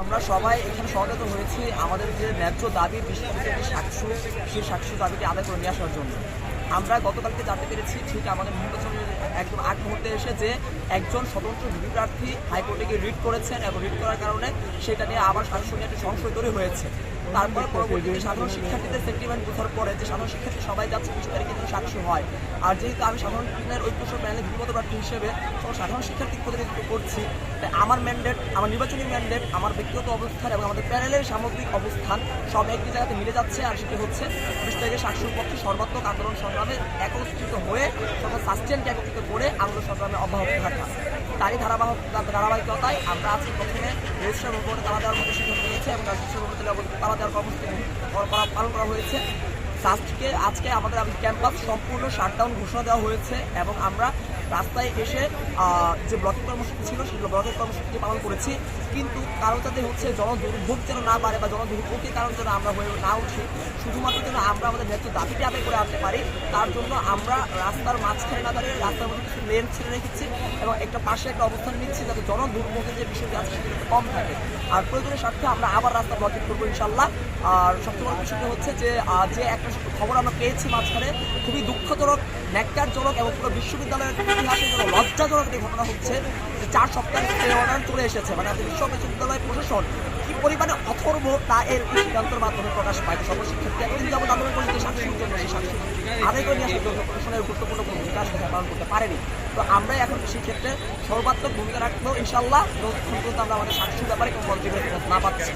আমরা সবাই এখানে সহজাত হয়েছি আমাদের যে ন্যায্য দাবি, বিশেষ সাক্ষ্য, সেই সাক্ষ্য দাবিটি আদায় করে নিয়ে আসার জন্য। আমরা গতকালকে জানতে পেরেছি ঠিক আমাদের নির্বাচনের একদম আগ মুহূর্তে এসে যে একজন স্বতন্ত্র ভিপি প্রার্থী হাইকোর্টে গিয়ে রিট করেছেন এবং রিট করার কারণে সেটা নিয়ে আবার নিয়ে একটা সংশয় তৈরি হয়েছে। তারপরে পরবর্তীতে সাধারণ শিক্ষার্থীদের সেন্টিমেন্ট বোঝার পরে যে সাধারণ শিক্ষার্থী সবাই যাচ্ছে বিশ তারিখে কিন্তু সাক্ষী হয়। আর যেহেতু আমি সাধারণ শিক্ষার ঐক্য প্যানেলে বিগত প্রার্থী হিসেবে সাধারণ শিক্ষার্থী প্রতিনিধিত্ব করছি তাই আমার ম্যান্ডেট আমার নির্বাচনী ম্যান্ডেট আমার ব্যক্তিগত অবস্থান এবং আমাদের প্যানেলের সামগ্রিক অবস্থান সব একটি জায়গাতে মিলে যাচ্ছে আর সেটি হচ্ছে বিশ তারিখে সাক্ষীর পক্ষে সর্বাত্মক আন্দোলন সংগ্রামে একত্রিত হয়ে সকল সাস্টেনকে একত্রিত করে আন্দোলন সংগ্রামে অব্যাহত থাকা। তারই ধারাবাহিক ধারাবাহিকতায় আমরা আজকে প্রথমে রেজিস্ট্রার ভবনে তালা দেওয়ার মতো সিদ্ধান্ত নিয়েছি এবং রেজিস্ট্রার ভবনে তালা দেওয়ার কর্মসূচি করা- পালন করা হয়েছে। সাস্টকে আজকে আমাদের ক্যাম্পাস সম্পূর্ণ শাটডাউন ঘোষণা দেওয়া হয়েছে এবং আমরা রাস্তায় এসে যে ব্লকের কর্মসূচি ছিল, সেগুলো ব্লকের কর্মসূচি পালন করেছি। কিন্তু কারণ যাতে হচ্ছে জনদুর্ভোগ যেন না বাড়ে বা জনদুর্ভোগের কারণ যেন আমরা হয়ে না উঠি, শুধুমাত্র যেন আমরা আমাদের ন্যায্য দাবিটি আদায় করে আনতে পারি, তার জন্য আমরা রাস্তার মাঝখানে না দাঁড়িয়ে রাস্তার মধ্যে কিছু লেন ছেড়ে রেখেছি এবং একটা পাশে একটা অবস্থান নিচ্ছি যাতে জনদুর্ভোগের যে বিষয়টি আছে সেটা কম থাকে। আর প্রয়োজনের স্বার্থে আমরা আবার রাস্তা ব্লকেট করব ইনশাল্লাহ আর সবচেয়ে বড় বিষয়টা হচ্ছে যে যে একটা খবর আমরা পেয়েছি মাঝখানে, খুবই দুঃখজনক, ন্যাক্কারজনক এবং পুরো বিশ্ববিদ্যালয়ের ইতিহাসে লজ্জাজনক একটি ঘটনা হচ্ছে যে চার অর্ডার চলে এসেছে। মানে আমাদের বিশ্ব বিশ্ববিদ্যালয় প্রশাসন কি পরিমাণে অথর্ব তা এর সিদ্ধান্তের মাধ্যমে প্রকাশ পায়? তো সকল শিক্ষার্থী এতদিন যাবত আন্দোলন করে যে জন্য আদায় নিয়ে প্রশাসনের গুরুত্বপূর্ণ ভূমিকা সেটা পালন করতে পারেনি। তো আমরাই এখন সেই ক্ষেত্রে সর্বাত্মক ভূমিকা রাখব ইনশাল্লাহ যতক্ষণ পর্যন্ত আমরা আমাদের সাক্ষী ব্যাপারে কোনো মন্ত্রী না পাচ্ছি।